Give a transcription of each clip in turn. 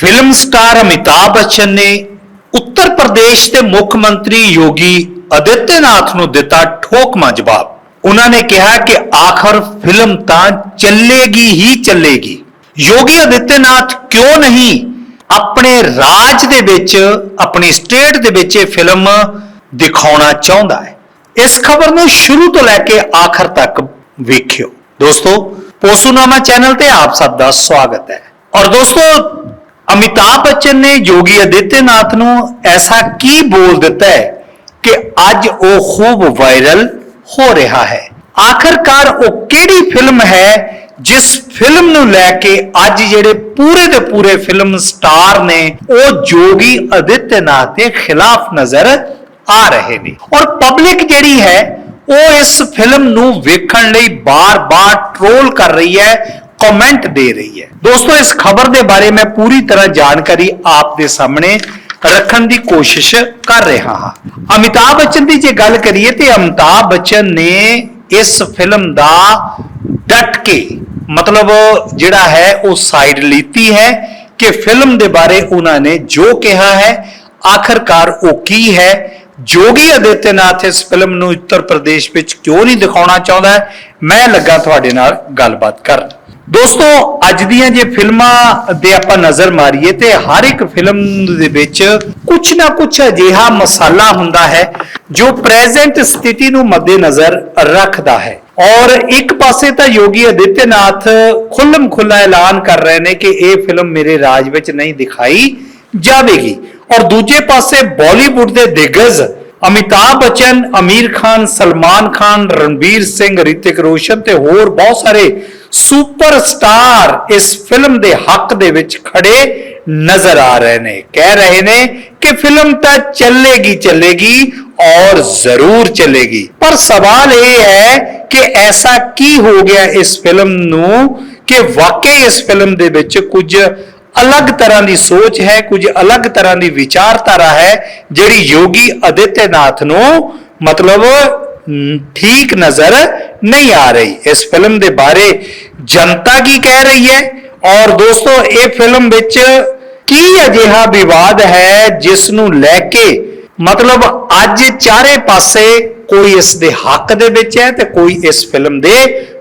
Film star Amitabh Bachchan ਨੇ ਉੱਤਰ ਪ੍ਰਦੇਸ਼ ਦੇ ਮੁੱਖ ਮੰਤਰੀ ਯੋਗੀ ਆਦਿੱਤਿਆਨਾਥ ਨੂੰ ਦਿੱਤਾ ਠੋਕਮਾ ਜਵਾਬ। ਉਹਨਾਂ ਨੇ ਕਿਹਾ ਕਿ ਆਖਰ ਫਿਲਮ ਤਾਂ ਚੱਲੇਗੀ ਹੀ ਚੱਲੇਗੀ। ਯੋਗੀ ਆਦਿੱਤਿਆਨਾਥ ਕਿਉਂ ਨਹੀਂ? ਆਪਣੇ ਰਾਜ ਦੇ ਵਿੱਚ, ਆਪਣੀ ਸਟੇਟ ਦੇ ਵਿੱਚ ਇਹ ਫਿਲਮ ਦਿਖਾਉਣਾ ਚਾਹੁੰਦਾ ਹੈ। ਇਸ ਖਬਰ ਨੂੰ ਸ਼ੁਰੂ ਤੋਂ ਲੈ ਕੇ ਆਖਰ ਤੱਕ ਵੇਖਿਓ। ਦੋਸਤੋ, ਪੋਸੂਨਾਮਾ ਚੈਨਲ ਤੇ ਆਪ ਸਭ ਦਾ ਸਵਾਗਤ ਹੈ। ਔਰ ਦੋਸਤੋ ਅਮਿਤਾਭ ਬੱਚਨ ਨੇ ਯੋਗੀ ਆਦਿੱਤਿਆਨਾਥ ਨੂੰ ਐਸਾ ਕੀ ਬੋਲ ਦਿੱਤਾ ਹੈ ਕਿ ਅੱਜ ਉਹ ਖੂਬ ਵਾਇਰਲ ਹੋ ਰਿਹਾ ਹੈ? ਆਖਰਕਾਰ ਉਹ ਕਿਹੜੀ ਫਿਲਮ ਹੈ ਜਿਸ ਫਿਲਮ ਨੂੰ ਲੈ ਕੇ ਅੱਜ ਜਿਹੜੇ ਪੂਰੇ ਦੇ ਪੂਰੇ ਫਿਲਮ ਸਟਾਰ ਨੇ, ਉਹ ਯੋਗੀ ਆਦਿੱਤਿਆਨਾਥ ਦੇ ਖਿਲਾਫ ਨਜ਼ਰ ਆ ਰਹੇ ਨੇ? ਔਰ ਪਬਲਿਕ ਜਿਹੜੀ ਹੈ, ਉਹ ਇਸ ਫਿਲਮ ਨੂੰ ਵੇਖਣ ਲਈ ਬਾਰ-ਬਾਰ ਟ੍ਰੋਲ ਕਰ ਰਹੀ ਹੈ ਕਮੈਂਟ ਦੇ ਰਹੀ ਹੈ। ਦੋਸਤੋ, ਇਸ ਖਬਰ ਦੇ ਬਾਰੇ ਮੈਂ ਪੂਰੀ ਤਰ੍ਹਾਂ ਜਾਣਕਾਰੀ ਆਪ ਦੇ ਸਾਹਮਣੇ ਰੱਖਣ ਦੀ ਕੋਸ਼ਿਸ਼ ਕਰ ਰਿਹਾ ਹਾਂ। ਅਮਿਤਾਭ ਬੱਚਨ ਦੀ ਜੇ ਗੱਲ ਕਰੀਏ ਤੇ ਅਮਿਤਾਭ ਬੱਚਨ ਨੇ ਇਸ ਫਿਲਮ ਦਾ ਡਟ ਕੇ ਮਤਲਬ ਜਿਹੜਾ ਹੈ, ਉਹ ਸਾਈਡ ਲੀਤੀ ਹੈ ਕਿ ਫਿਲਮ ਦੇ ਬਾਰੇ ਉਹਨਾਂ ਨੇ ਜੋ ਕਿਹਾ ਹੈ, ਆਖਰਕਾਰ ਉਹ ਕੀ ਹੈ? ਜੋਗੀ ਆਦਿੱਤਿਆਨਾਥ ਇਸ ਫਿਲਮ ਨੂੰ ਉੱਤਰ ਪ੍ਰਦੇਸ਼ ਵਿੱਚ ਕਿਉਂ ਨਹੀਂ ਦਿਖਾਉਣਾ ਚਾਹੁੰਦਾ? ਮੈਂ ਲੱਗਾ ਤੁਹਾਡੇ ਨਾਲ ਗੱਲਬਾਤ ਕਰਨ। ਦੋਸਤੋ, ਅੱਜ ਦੀਆਂ ਜੇ ਫਿਲਮਾਂ ਦੇ ਆਪਾਂ ਨਜ਼ਰ ਮਾਰੀਏ ਤੇ ਹਰ ਇੱਕ ਫਿਲਮ ਦੇ ਵਿੱਚ ਕੁਝ ਨਾ ਕੁਝ ਅਜਿਹਾ ਮਸਾਲਾ ਹੁੰਦਾ ਹੈ ਜੋ ਪ੍ਰੈਜ਼ੈਂਟ ਸਥਿਤੀ ਨੂੰ ਮੱਦੇਨਜ਼ਰ ਰੱਖਦਾ ਹੈ। ਔਰ ਇੱਕ ਪਾਸੇ ਤਾਂ ਯੋਗੀ ਆਦਿੱਤਿਆਨਾਥ ਖੁੱਲਮ ਖੁੱਲਾ ਐਲਾਨ ਕਰ ਰਹੇ ਨੇ ਕਿ ਇਹ ਫਿਲਮ ਮੇਰੇ ਰਾਜ ਵਿੱਚ ਨਹੀਂ ਦਿਖਾਈ ਜਾਵੇਗੀ। ਔਰ ਦੂਜੇ ਪਾਸੇ ਬਾਲੀਵੁੱਡ ਦੇ ਦਿਗਜ ਅਮਿਤਾਭ ਬੱਚਨ, ਅਮੀਰ ਖਾਨ, ਸਲਮਾਨ ਖਾਨ, ਰਣਬੀਰ ਸਿੰਘ, ਰਿਤਿਕ ਰੋਸ਼ਨ ਤੇ ਹੋਰ ਬਹੁਤ ਸਾਰੇ ਸੁਪਰਸਟਾਰ ਇਸ ਫਿਲਮ ਦੇ ਹੱਕ ਦੇ ਵਿੱਚ ਖੜੇ ਨਜ਼ਰ ਆ ਰਹੇ ਨੇ। ਕਹਿ ਰਹੇ ਨੇ ਕਿ ਫਿਲਮ ਤਾਂ ਚੱਲੇਗੀ ਚੱਲੇਗੀ ਔਰ ਜ਼ਰੂਰ ਚੱਲੇਗੀ। ਪਰ ਸਵਾਲ ਇਹ ਹੈ ਕਿ ਐਸਾ ਕੀ ਹੋ ਗਿਆ ਇਸ ਫਿਲਮ ਨੂੰ ਕਿ ਵਾਕਈ ਇਸ ਫਿਲਮ ਦੇ ਵਿੱਚ ਕੁਝ ਅਲੱਗ ਤਰ੍ਹਾਂ ਦੀ ਸੋਚ ਹੈ, ਕੁਝ ਅਲੱਗ ਤਰ੍ਹਾਂ ਦੀ ਵਿਚਾਰਧਾਰਾ ਹੈ, ਜਿਹੜੀ ਯੋਗੀ ਆਦਿੱਤਿਆਨਾਥ ਨੂੰ ਮਤਲਬ ਠੀਕ ਨਜ਼ਰ ਨਹੀਂ ਆ ਰਹੀ। ਇਸ ਫਿਲਮ ਦੇ ਬਾਰੇ ਜਨਤਾ ਕੀ ਕਹਿ ਰਹੀ ਹੈ? ਔਰ ਦੋਸਤੋ, ਇਹ ਫਿਲਮ ਵਿੱਚ ਕੀ ਅਜਿਹਾ ਵਿਵਾਦ ਹੈ, ਜਿਸ ਨੂੰ ਲੈ ਕੇ ਮਤਲਬ ਅੱਜ ਚਾਰੇ ਪਾਸੇ ਕੋਈ ਇਸ ਦੇ ਹੱਕ ਦੇ ਵਿੱਚ ਹੈ ਤੇ ਕੋਈ ਇਸ ਫਿਲਮ ਦੇ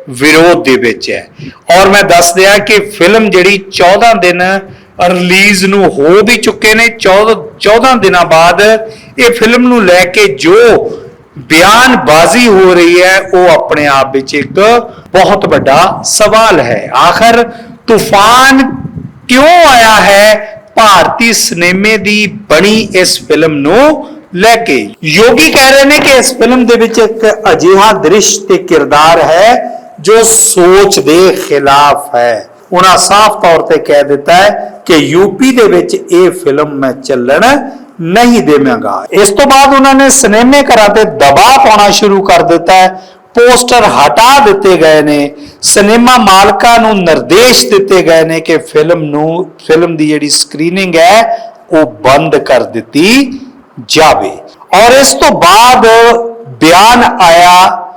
ਵਿਰੋਧ ਦੇ ਵਿੱਚ ਹੈ। ਔਰ ਮੈਂ ਦੱਸ ਦਿਆਂ ਕਿ ਫਿਲਮ ਜਿਹੜੀ 14 ਦਿਨ ਰਿਲੀਜ਼ ਨੂੰ ਹੋ ਵੀ ਚੁੱਕੇ ਨੇ 14 14 ਦਿਨਾਂ ਬਾਅਦ ਇਹ ਫਿਲਮ ਨੂੰ ਲੈ ਕੇ ਜੋ ਬਿਆਨਬਾਜ਼ੀ ਹੋ ਰਹੀ ਹੈ, ਉਹ ਆਪਣੇ ਆਪ ਵਿੱਚ ਇੱਕ ਬਹੁਤ ਵੱਡਾ ਸਵਾਲ ਹੈ। ਆਖਰ ਤੂਫਾਨ ਕਿਉਂ ਆਇਆ ਹੈ? ਭਾਰਤੀ ਸਿਨੇਮੇ ਦੀ ਬਣੀ ਇਸ ਫਿਲਮ ਨੂੰ ਲੈ ਕੇ। ਯੋਗੀ ਕਹਿ ਰਹੇ ਨੇ ਕਿ ਇਸ ਫਿਲਮ ਦੇ ਵਿੱਚ ਇੱਕ ਅਜਿਹਾ ਦ੍ਰਿਸ਼ ਤੇ ਕਿਰਦਾਰ ਹੈ ਜੋ ਸੋਚ ਦੇ ਖਿਲਾਫ ਹੈ। ਉਹਨਾਂ ਸਾਫ਼ ਤੌਰ ਤੇ ਕਹਿ ਦਿੱਤਾ ਹੈ ਕਿ ਯੂਪੀ ਦੇ ਵਿੱਚ ਇਹ ਫਿਲਮ ਮੈਂ ਚੱਲਣ ਨਹੀਂ ਦੇਵਾਂਗਾ। ਇਸ ਤੋਂ ਬਾਅਦ ਉਹਨਾਂ ਨੇ ਸਿਨੇਮੇ ਘਰਾਂ ਤੇ ਦਬਾਅ ਪਾਉਣਾ ਸ਼ੁਰੂ ਕਰ ਦਿੱਤਾ ਹੈ। ਪੋਸਟਰ ਹਟਾ ਦਿੱਤੇ ਗਏ ਨੇ। ਸਿਨੇਮਾ ਮਾਲਕਾਂ ਨੂੰ ਨਿਰਦੇਸ਼ ਦਿੱਤੇ ਗਏ ਨੇ ਕਿ ਫਿਲਮ ਨੂੰ, ਫਿਲਮ ਦੀ ਜਿਹੜੀ ਸਕਰੀਨਿੰਗ ਹੈ, ਉਹ ਬੰਦ ਕਰ ਦਿੱਤੀ ਜਾਵੇ। ਔਰ ਇਸ ਤੋਂ ਬਾਅਦ ਬਿਆਨ ਆਇਆ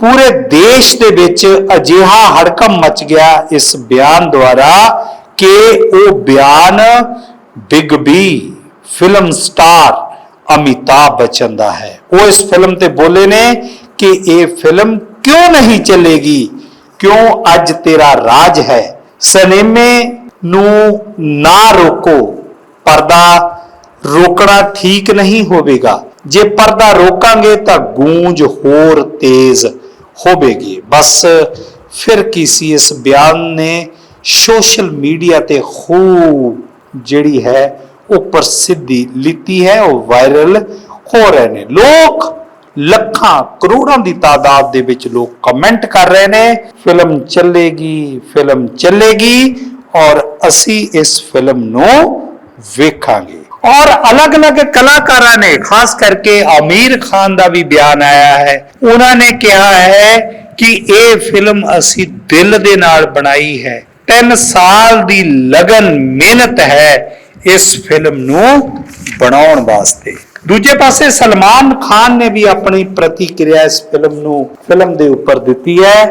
ਪੂਰੇ ਦੇਸ਼ ਦੇ ਵਿੱਚ ਅਜਿਹਾ ਹੜਕਮ ਮਚ ਗਿਆ ਇਸ ਬਿਆਨ ਦੁਆਰਾ ਕਿ ਉਹ ਬਿਆਨ big B film star Amitabh Bachchan ਦਾ ਹੈ। ਉਹ ਇਸ ਫਿਲਮ ਤੇ ਬੋਲੇ ਨੇ ਕਿ ਇਹ ਫਿਲਮ ਕਿਉਂ ਨਹੀਂ ਚੱਲੇਗੀ? ਕਿਉਂ ਅੱਜ ਤੇਰਾ ਰਾਜ ਹੈ? ਸਿਨੇਮੇ ਨੂੰ ਨਾ ਰੋਕੋ। ਪਰਦਾ ਰੋਕਣਾ ਠੀਕ ਨਹੀਂ ਹੋਵੇਗਾ। ਜੇ ਪਰਦਾ ਰੋਕਾਂਗੇ ਤਾਂ ਗੂੰਜ ਹੋਰ ਤੇਜ਼। ਹੋਵੇਗੀ। ਬਸ ਫਿਰ ਕੀ ਸੀ, ਇਸ ਬਿਆਨ ਨੇ ਸੋਸ਼ਲ ਮੀਡੀਆ ਤੇ ਖੂਬ ਜਿਹੜੀ ਹੈ, ਉਹ ਪ੍ਰਸਿੱਧੀ ਲਿੱਤੀ ਹੈ, ਉਹ ਵਾਇਰਲ ਹੋ ਰਹੇ ਨੇ। ਲੋਕ ਲੱਖਾਂ ਕਰੋੜਾਂ ਦੀ ਤਾਦਾਦ ਦੇ ਵਿੱਚ ਲੋਕ ਕਮੈਂਟ ਕਰ ਰਹੇ ਨੇ ਫਿਲਮ ਚੱਲੇਗੀ ਫਿਲਮ ਚੱਲੇਗੀ ਔਰ ਅਸੀਂ ਇਸ ਫਿਲਮ ਨੂੰ ਵੇਖਾਂਗੇ। ਔਰ ਅਲੱਗ-ਅਲੱਗ ਕਲਾਕਾਰਾਂ ਨੇ, ਖਾਸ ਕਰਕੇ ਆਮੀਰ ਖਾਨ ਦਾ ਵੀ ਬਿਆਨ ਆਇਆ ਹੈ। ਉਹਨਾਂ ਨੇ ਕਿਹਾ ਹੈ ਕਿ ਇਹ ਫਿਲਮ ਅਸੀਂ ਦਿਲ ਦੇ ਨਾਲ ਬਣਾਈ ਹੈ। 3 ਸਾਲ ਦੀ ਲਗਨ ਮਿਹਨਤ ਹੈ ਇਸ ਫਿਲਮ ਨੂੰ ਬਣਾਉਣ ਵਾਸਤੇ। ਦੂਜੇ ਪਾਸੇ ਸਲਮਾਨ ਖਾਨ ਨੇ ਵੀ ਆਪਣੀ ਪ੍ਰਤੀਕਿਰਿਆ ਇਸ ਫਿਲਮ ਨੂੰ, ਫਿਲਮ ਦੇ ਉੱਪਰ ਦਿੱਤੀ ਹੈ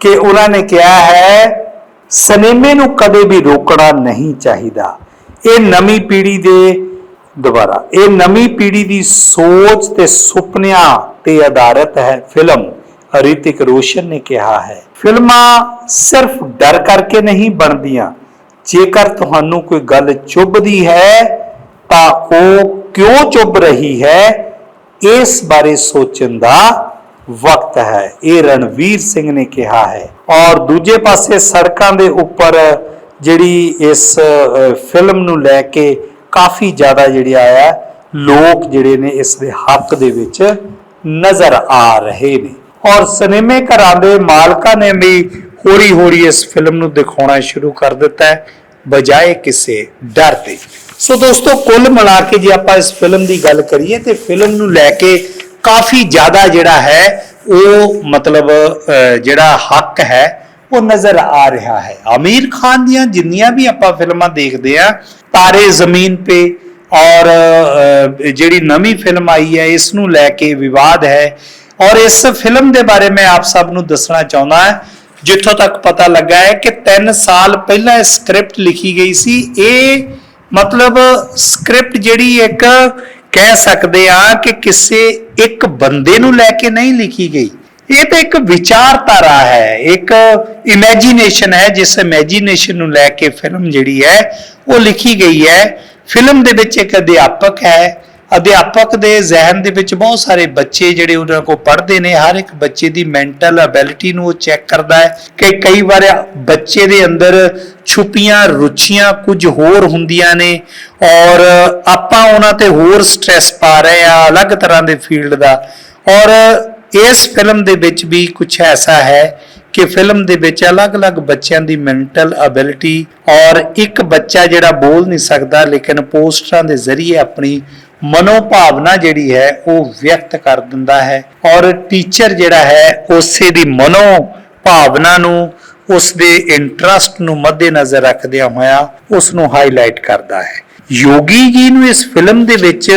ਕਿ ਉਹਨਾਂ ਨੇ ਕਿਹਾ ਹੈ, ਸਿਨੇਮੇ ਨੂੰ ਕਦੇ ਵੀ ਰੋਕਣਾ ਨਹੀਂ ਚਾਹੀਦਾ। ਇਹ ਨਵੀਂ ਪੀੜ੍ਹੀ ਦੇ ਦੁਬਾਰਾ। ਇਹ ਨਵੀਂ ਪੀੜ੍ਹੀ ਦੀ ਸੋਚ ਤੇ ਸੁਪਨਿਆਂ ਤੇ ਆਧਾਰਿਤ ਹੈ ਫਿਲਮ। ਰਿਤਿਕ ਰੋਸ਼ਨ ਨੇ ਕਿਹਾ ਹੈ, ਫਿਲਮਾਂ ਸਿਰਫ ਡਰ ਕਰਕੇ ਨਹੀਂ ਬਣਦੀਆਂ। ਜੇਕਰ ਤੁਹਾਨੂੰ ਕੋਈ ਗੱਲ ਚੁੱਭਦੀ ਹੈ, ਤਾਂ ਉਹ ਕਿਉਂ ਚੁੱਭ ਰਹੀ ਹੈ? ਇਸ ਬਾਰੇ ਸੋਚਣ ਦਾ ਵਕਤ ਹੈ। ਇਹ ਰਣਵੀਰ ਸਿੰਘ ਨੇ ਕਿਹਾ ਹੈ। ਔਰ ਦੂਜੇ ਪਾਸੇ ਸੜਕਾਂ ਦੇ ਉੱਪਰ ਜਿਹੜੀ ਇਸ ਫਿਲਮ ਨੂੰ ਲੈ ਕੇ ਕਾਫੀ ਜ਼ਿਆਦਾ ਜਿਹੜੇ ਆਇਆ, ਲੋਕ ਜਿਹੜੇ ਨੇ ਇਸ ਦੇ ਹੱਕ ਦੇ ਵਿੱਚ ਨਜ਼ਰ ਆ ਰਹੇ ਨੇ। ਔਰ ਸਿਨੇਮੇ ਘਰਾਂ ਦੇ ਮਾਲਕਾਂ ਨੇ ਵੀ ਹੌਲੀ ਹੌਲੀ ਇਸ ਫਿਲਮ ਨੂੰ ਦਿਖਾਉਣਾ ਸ਼ੁਰੂ ਕਰ ਦਿੱਤਾ ਹੈ, ਬਜਾਏ ਕਿਸੇ ਡਰ ਦੇ। ਸੋ ਦੋਸਤੋ, ਕੁੱਲ ਮਿਲਾ ਕੇ ਜੇ ਆਪਾਂ ਇਸ ਫਿਲਮ ਦੀ ਗੱਲ ਕਰੀਏ, ਤੇ ਫਿਲਮ ਨੂੰ ਲੈ ਕੇ ਕਾਫੀ ਜ਼ਿਆਦਾ ਜਿਹੜਾ ਹੈ, ਉਹ ਮਤਲਬ ਜਿਹੜਾ ਹੱਕ ਹੈ ਉਹ ਨਜ਼ਰ ਆ ਰਿਹਾ ਹੈ। ਆਮੀਰ ਖਾਨ ਦੀਆਂ ਜਿੰਨੀਆਂ ਵੀ ਆਪਾਂ ਫਿਲਮਾਂ ਦੇਖਦੇ ਆ ਤਾਰੇ ਜ਼ਮੀਨ ਤੇ ਔਰ ਜਿਹੜੀ ਨਵੀਂ ਫਿਲਮ ਆਈ ਹੈ, ਇਸ ਨੂੰ ਲੈ ਕੇ ਵਿਵਾਦ ਹੈ। ਔਰ ਇਸ ਫਿਲਮ ਦੇ ਬਾਰੇ ਮੈਂ ਆਪ ਸਭ ਨੂੰ ਦੱਸਣਾ ਚਾਹੁੰਦਾ ਹਾਂ, ਜਿੱਥੋਂ ਤੱਕ ਪਤਾ ਲੱਗਾ ਹੈ ਕਿ 3 ਸਾਲ ਪਹਿਲਾਂ ਇਹ ਸਕ੍ਰਿਪਟ ਲਿਖੀ ਗਈ ਸੀ। ਇਹ ਮਤਲਬ ਸਕ੍ਰਿਪਟ ਜਿਹੜੀ ਇੱਕ ਕਹਿ ਸਕਦੇ ਆ ਕਿ ਕਿਸੇ ਇੱਕ ਬੰਦੇ ਨੂੰ ਲੈ ਕੇ ਨਹੀਂ ਲਿਖੀ ਗਈ। ਇਹ ਤਾਂ ਇੱਕ ਵਿਚਾਰਧਾਰਾ ਹੈ, ਇੱਕ ਇਮੇਜਿਨੇਸ਼ਨ ਹੈ, ਜਿਸ ਇਮੇਜਿਨੇਸ਼ਨ ਨੂੰ ਲੈ ਕੇ ਫਿਲਮ ਜਿਹੜੀ ਹੈ, ਉਹ ਲਿਖੀ ਗਈ ਹੈ। ਫਿਲਮ ਦੇ ਵਿੱਚ ਇੱਕ ਅਧਿਆਪਕ ਹੈ। ਅਧਿਆਪਕ ਦੇ ਜ਼ਿਹਨ ਦੇ ਵਿੱਚ ਬਹੁਤ ਸਾਰੇ ਬੱਚੇ ਜਿਹੜੇ ਉਹਨਾਂ ਕੋਲ ਪੜ੍ਹਦੇ ਨੇ, ਹਰ ਇੱਕ ਬੱਚੇ ਦੀ ਮੈਂਟਲ ਐਬਿਲਿਟੀ ਨੂੰ ਉਹ ਚੈੱਕ ਕਰਦਾ ਹੈ ਕਿ ਕਈ ਵਾਰ ਬੱਚੇ ਦੇ ਅੰਦਰ ਛੁਪੀਆਂ, ਰੁਚੀਆਂ ਕੁਝ ਹੋਰ ਹੁੰਦੀਆਂ ਨੇ ਔਰ ਆਪਾਂ ਉਹਨਾਂ ਤੇ ਹੋਰ ਸਟ੍ਰੈਸ ਪਾ ਰਹੇ ਆ ਅਲੱਗ ਤਰ੍ਹਾਂ ਦੇ ਫੀਲਡ ਦਾ। ਔਰ ਇਸ ਫਿਲਮ ਦੇ ਵਿੱਚ ਵੀ ਕੁਝ ਐਸਾ ਹੈ ਕਿ ਫਿਲਮ ਦੇ ਵਿੱਚ ਅਲੱਗ-ਅਲੱਗ ਬੱਚਿਆਂ ਦੀ ਮੈਂਟਲ ਅਬਿਲਿਟੀ ਔਰ ਇੱਕ ਬੱਚਾ ਜਿਹੜਾ ਬੋਲ ਨਹੀਂ ਸਕਦਾ, ਲੇਕਿਨ ਪੋਸਟਰਾਂ ਦੇ ਜ਼ਰੀਏ ਆਪਣੀ ਮਨੋਭਾਵਨਾ ਜਿਹੜੀ ਹੈ ਉਹ ਵਿਅਕਤ ਕਰ ਦਿੰਦਾ ਹੈ ਔਰ ਟੀਚਰ ਜਿਹੜਾ ਹੈ ਉਸੇ ਦੀ ਮਨੋ ਭਾਵਨਾ ਨੂੰ ਉਸ ਦੇ ਇੰਟਰਸਟ ਨੂੰ ਮੱਦੇਨਜ਼ਰ ਰੱਖਦਿਆਂ ਹੋਇਆ ਉਸ ਨੂੰ ਹਾਈਲਾਈਟ ਕਰਦਾ ਹੈ। ਯੋਗੀ ਜੀ ਨੂੰ ਇਸ ਫਿਲਮ ਦੇ ਵਿੱਚ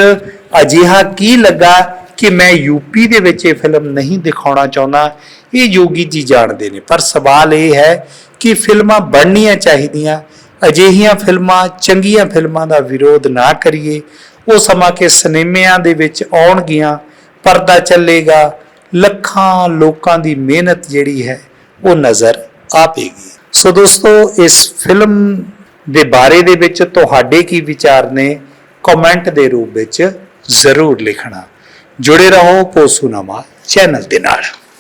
ਅਜਿਹਾ ਕੀ ਲੱਗਾ ਕਿ ਮੈਂ ਯੂਪੀ ਦੇ ਵਿੱਚ ਇਹ ਫਿਲਮ ਨਹੀਂ ਦਿਖਾਉਣਾ ਚਾਹੁੰਦਾ। ਇਹ ਯੋਗੀ ਜੀ ਜਾਣਦੇ ਨੇ। ਪਰ ਸਵਾਲ ਇਹ ਹੈ ਕਿ ਫਿਲਮਾਂ ਬਣਨੀਆਂ ਚਾਹੀਦੀਆਂ। ਅਜਿਹੀਆਂ ਫਿਲਮਾਂ, ਚੰਗੀਆਂ ਫਿਲਮਾਂ ਦਾ ਵਿਰੋਧ ਨਾ ਕਰੀਏ। ਉਹ ਸਮਾਂ ਕਿ ਸਿਨੇਮਿਆਂ ਦੇ ਵਿੱਚ ਆਉਣਗੀਆਂ। ਪਰਦਾ ਚੱਲੇਗਾ। ਲੱਖਾਂ ਲੋਕਾਂ ਦੀ ਮਿਹਨਤ ਜਿਹੜੀ ਹੈ, ਉਹ ਨਜ਼ਰ ਆਵੇਗੀ ਸੋ ਦੋਸਤੋ, ਇਸ ਫਿਲਮ ਦੇ ਬਾਰੇ ਦੇ ਵਿੱਚ ਤੁਹਾਡੇ ਕੀ ਵਿਚਾਰ ਨੇ? ਕਮੈਂਟ ਦੇ ਰੂਪ ਵਿੱਚ ਜ਼ਰੂਰ ਲਿਖਣਾ। ਜੁੜੇ ਰਹੋ ਪੋਸੂਨਾਮਾ ਚੈਨਲ ਦੇ ਨਾਲ।